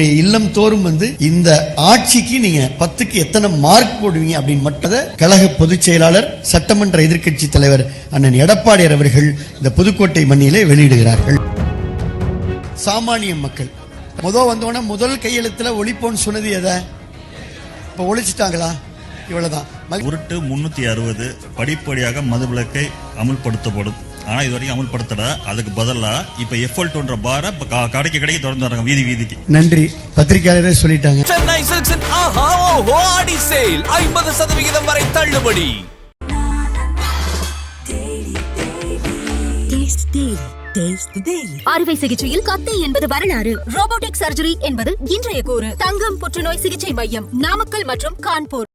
உங்களுடைய இல்லம் தோறும் வந்து இந்த ஆட்சிக்கு நீங்க பத்துக்கு எத்தனை மார்க் போடுவீங்க அப்படின்னு மட்டும் கழக பொதுச் செயலாளர் சட்டமன்ற எதிர்க்கட்சி தலைவர் அண்ணன் எடப்பாடியார் அவர்கள் இந்த புதுக்கோட்டை மண்ணிலே வெளியிடுகிறார்கள். சாமானிய மக்கள். முதல் வந்தோடனே முதல் கையெழுத்துல ஒழிப்போன்னு சொன்னது எதை? இப்ப ஒழிச்சிட்டாங்களா? இவ்வளவுதான். உருட்டு முன்னூத்தி அறுபது படிப்படியாக மதுவிலக்கை அமுல்படுத்தப்படும். ஆனா இது வரைக்கும் அமுல்படுத்தல. அதுக்கு பதிலா இப்ப எஃப்எல் டோன்ற பார இப்ப கடைக்கு கடைக்கு திறந்து வராங்க வீதி வீதிக்கு. நன்றி. பத்திரிகையாளரே சொல்லிட்டாங்க. சென்னை சில்க்ஸின் ஆஹா ஓஹோ ஆடி சேல். ஐம்பது சதவிகிதம் வரை தள்ளுபடி. அறுவை சிகிச்சையில் கத்தை என்பது வரலாறு. ரோபோட்டிக் சர்ஜரி என்பது இன்றைய கூறு. தங்கம் புற்றுநோய் சிகிச்சை மையம் நாமக்கல் மற்றும் கான்பூர்.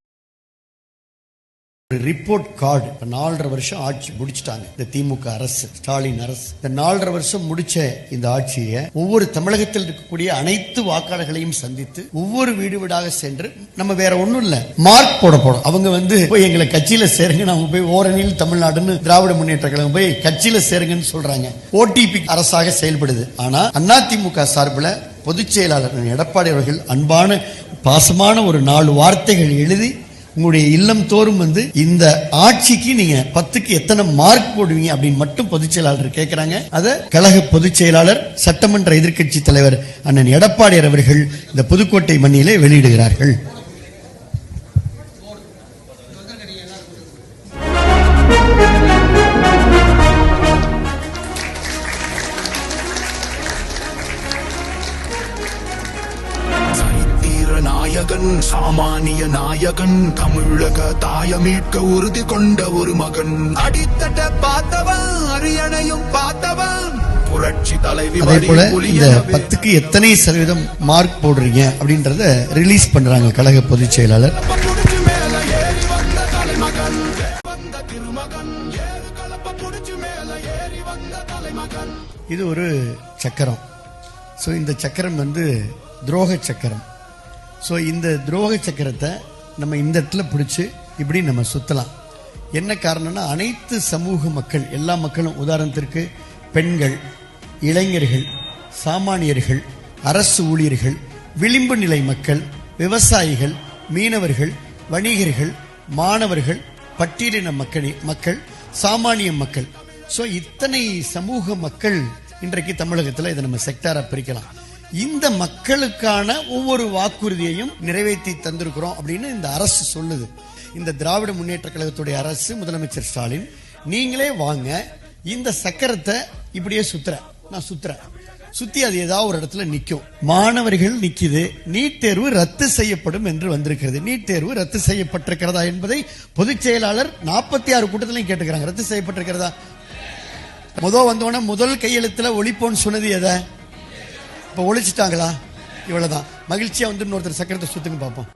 ஒரு ரிப்போர்ட் கார்டு இப்ப நாலரை வருஷம் ஆட்சி முடிச்சிட்டாங்க. இந்த திமுக அரசு ஸ்டாலின் அரசு. இந்த நாலரை வருஷம் முடிச்ச இந்த ஆட்சியை ஒவ்வொரு தமிழகத்தில் இருக்கக்கூடிய அனைத்து வாக்காளர்களையும் சந்தித்து ஒவ்வொரு வீடு வீடாக சென்று நம்ம வேற ஒண்ணும் இல்ல மார்க் போட போடும் அவங்க வந்து போய் எங்களை கட்சியில சேருங்க அவங்க போய் ஓரணியில் தமிழ்நாடுன்னு திராவிட முன்னேற்ற கழகம் போய் கட்சியில சேருங்கன்னு சொல்றாங்க. ஓடிபி அரசாக செயல்படுது. ஆனா அதிமுக சார்பில் பொதுச் செயலாளர் எடப்பாடி அவர்கள் அன்பான பாசமான ஒரு நாலு வார்த்தைகள் எழுதி உங்களுடைய இல்லம் தோறும் வந்து இந்த ஆட்சிக்கு நீங்க பத்துக்கு எத்தனை மார்க் போடுவீங்க அப்படின்னு மட்டும் பொதுச் செயலாளர் கேட்கிறாங்க அதை கழக பொதுச் செயலாளர் சட்டமன்ற எதிர்க்கட்சி தலைவர் அண்ணன் எடப்பாடியார் அவர்கள் இந்த புதுக்கோட்டை மண்ணிலே வெளியிடுகிறார்கள். நாயகன் சாமானிய நாயகன் தமிழக தாய மீட்க உறுதி கொண்ட ஒரு மகன். அடித்தட்ட பார்த்தவன் அரியணையும் பார்த்தவன். புரட்சி தலைவி அதே போல இந்த. பத்துக்கு எத்தனை சதவீதம் மார்க் போடுறீங்க அப்படின்றத ரிலீஸ் பண்றாங்க கழக பொதுச் செயலாளர். இது ஒரு சக்கரம். ஸோ இந்த சக்கரம் வந்து துரோக சக்கரம். ஸோ இந்த துரோக சக்கரத்தை நம்ம இந்த இடத்துல பிடிச்சி இப்படி நம்ம சுற்றலாம் என்ன காரணம்னா அனைத்து சமூக மக்கள் எல்லா மக்களும் உதாரணத்திற்கு பெண்கள் இளைஞர்கள் சாமானியர்கள் அரசு ஊழியர்கள் விளிம்பு நிலை மக்கள் விவசாயிகள் மீனவர்கள் வணிகர்கள் மாணவர்கள் பட்டியலின மக்கள் மக்கள் சாமானிய மக்கள். ஸோ இத்தனை சமூக மக்கள் இன்றைக்கு தமிழகத்தில் இதை நம்ம செக்டாராக பிரிக்கலாம். இந்த மக்களுக்கான ஒவ்வொரு வாக்குறுதியையும் நிறைவேற்றி தந்திருக்கிறோம் அப்படின்னு இந்த அரசு சொல்லுது. இந்த திராவிட முன்னேற்ற கழகத்துடைய அரசு முதலமைச்சர் ஸ்டாலின் நீங்களே வாங்க இந்த சக்கரத்தை இப்படியே சுத்துற. நான் சுத்துறேன். சுத்தி அது ஏதாவது ஒரு இடத்துல நிற்கும் மாணவர்கள் நிற்கிது நீட் தேர்வு ரத்து செய்யப்படும் என்று வந்திருக்கிறது. நீட் தேர்வு ரத்து செய்யப்பட்டிருக்கிறதா என்பதை பொதுச் செயலாளர் நாற்பத்தி ஆறு கூட்டத்திலையும் கேட்டுக்கிறாங்க. ரத்து செய்யப்பட்டிருக்கிறதா? முத வந்தோடனே முதல் கையெழுத்துல ஒழிப்போன்னு சொன்னது எதை? இப்ப ஒழிச்சிட்டாங்களா இவ்வளவுதான். மகிழ்ச்சியா வந்து இன்னொருத்தர் சக்கரத்தை சுத்துங்க பார்ப்போம்.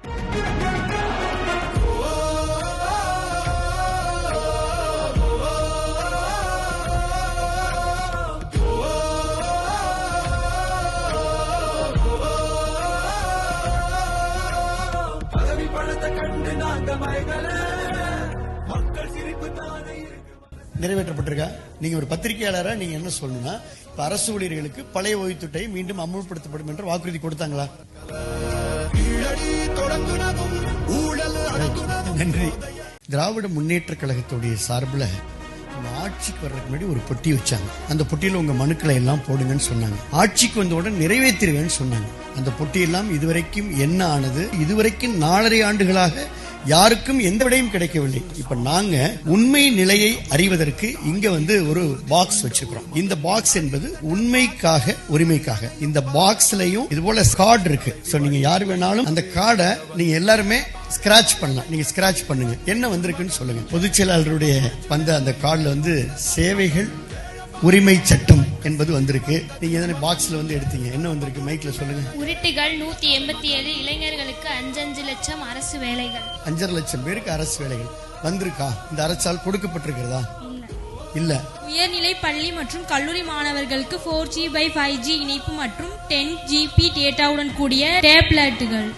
நிறைவேற்றப்பட்டிருக்கா? நீங்க ஒரு பத்திரிகையாளராக நீங்க என்ன சொல்லணும்னா இப்ப அரசு ஊழியர்களுக்கு பழைய ஓய்வுத்திட்டை மீண்டும் அமுல்படுத்தப்படும் என்ற வாக்குறுதி கொடுத்தாங்களா? நன்றி. திராவிட முன்னேற்ற கழகத்துடைய சார்பில் ஆட்சிக்கு வர்றதுக்கு முன்னாடி ஒரு பொட்டி வச்சாங்க. அந்த பொட்டியில் உங்க மனுக்களை எல்லாம் போடுங்கன்னு சொன்னாங்க. ஆட்சிக்கு வந்தவுடன் நிறைவேற்றிருவேன்னு சொன்னாங்க. அந்த பொட்டியெல்லாம் இதுவரைக்கும் என்ன ஆனது? இதுவரைக்கும் நாலரை ஆண்டுகளாக யாருக்கும் எந்த விடையும் கிடைக்கவில்லை. இப்ப நாங்க உண்மை நிலையை அறிவதற்கு இங்க வந்து ஒரு பாக்ஸ் வச்சிருக்கிறோம் இந்த பாக்ஸ் என்பது உண்மைக்காக உரிமைக்காக. இந்த பாக்ஸ்லயும் இது போல கார்டு இருக்கு. ஸோ நீங்க யார் வேணாலும் அந்த கார்டை நீங்க எல்லாருமே ஸ்கிராச் பண்ணலாம். நீங்க ஸ்கிராச் பண்ணுங்க. என்ன வந்திருக்குன்னு சொல்லுங்க. பொதுச் செயலாளருடைய வந்த அந்த கார்டில் வந்து சேவைகள் உரிமை சட்டம் என்பது வந்திருக்கு. நீங்க எதனா பாக்ஸ்ல வந்து எடுத்தீங்க. என்ன வந்திருக்கு? மைக்ல சொல்லுங்க. உருட்டுகள் நூத்தி எண்பத்தி ஏழு இளைஞர்களுக்கு அஞ்சஞ்சு லட்சம் அரசு வேலைகள். அஞ்சரை லட்சம் பேருக்கு அரசு வேலைகள். வந்திருக்கா? இந்த அரசால் கொடுக்கப்பட்டிருக்கிறதா? இல்ல. உயர்நிலை பள்ளி மற்றும் கல்லூரி மாணவர்களுக்கு four G by five G இணைப்பு மற்றும் டென் ஜிபி டேட்டாவுடன் கூடிய டேப்லெட்டுகள்.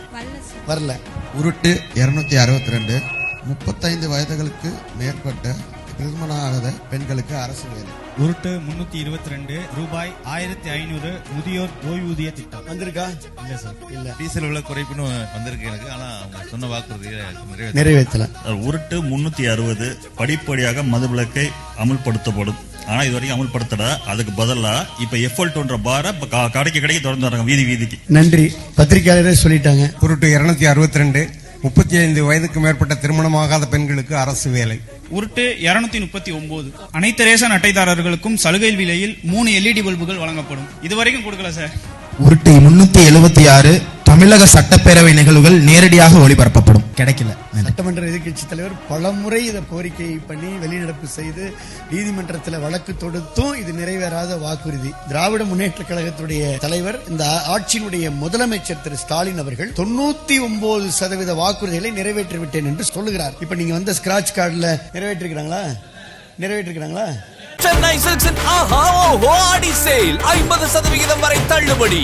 வரல. உருட்டு இருநூத்தி அறுபத்தி ரெண்டு முப்பத்தைந்து வயதுகளுக்கு மேற்பட்ட திருமணமாகாத பெண்களுக்கு அரசு வேலை. உருட்டு முன்னூத்தி இருபத்தி ரெண்டு ரூபாய் ஆயிரத்தி ஐநூறு முதியோர் ஓய்வூதிய திட்டம். வந்திருக்கா? இல்ல சார். இல்ல. டீசல் விலை குறைப்புன்னு வந்திருக்கு எனக்கு. ஆனா அவங்க சொன்ன வாக்குறுதியை நிறைவேற்ற நிறைவேற்றல. உருட்டு முன்னூத்தி அறுபது படிப்படியாக மதுவிலக்கை அமுல்படுத்தப்படும். ஆனா இது வரைக்கும் அமுல்படுத்தல. அதுக்கு பதிலா இப்ப எஃப்எல்டோன்ற பாரை இப்ப கா- கடைக்கு கடைக்கு திறந்து வராங்க வீதி வீதிக்கு. நன்றி. பத்திரிகையாளரே சொல்லிட்டாங்க. குருட்டு இருநூத்தி அறுபத்தி ரெண்டு முப்பத்தி ஐந்து வயதுக்கு மேற்பட்ட திருமணமாகாத பெண்களுக்கு அரசு வேலை. உருட்டு இருநூத்தி முப்பத்தி ஒன்பது அனைத்து ரேஷன் அட்டைதாரர்களுக்கும் சலுகை விலையில் மூணு எல்இடி பல்புகள் வழங்கப்படும். இதுவரைக்கும் கொடுக்கல சார். உருட்டு முன்னூத்தி எழுபத்தி ஆறு தமிழக சட்டப்பேரவை நிகழ்வுகள் நேரடியாக ஒளிபரப்பப்படும். கிடைக்கல. சட்டமன்ற எதிர்க்கட்சி தலைவர் பலமுறை இதை கோரிக்கை பண்ணி வெளிநடப்பு செய்து நீதிமன்றத்தில் வழக்கு தொடுத்தும் இது நிறைவேறாத வாக்குறுதி. திராவிட முன்னேற்ற கழகத்துடைய தலைவர் இந்த ஆட்சியினுடைய முதலமைச்சர் திரு ஸ்டாலின் அவர்கள் தொண்ணூத்தி ஒன்பது சதவீத வாக்குறுதிகளை நிறைவேற்றி விட்டேன் என்று சொல்லுகிறார். இப்ப நீங்க வந்த ஸ்கிராச் கார்டுல நிறைவேற்றிருக்கிறாங்களா? நிறைவேற்றிருக்கிறாங்களா? சென்னை சில்க்ஸின் ஆஹா ஓஹோ ஆடி சேல் ஐம்பது சதவிகிதம் வரை தள்ளுபடி.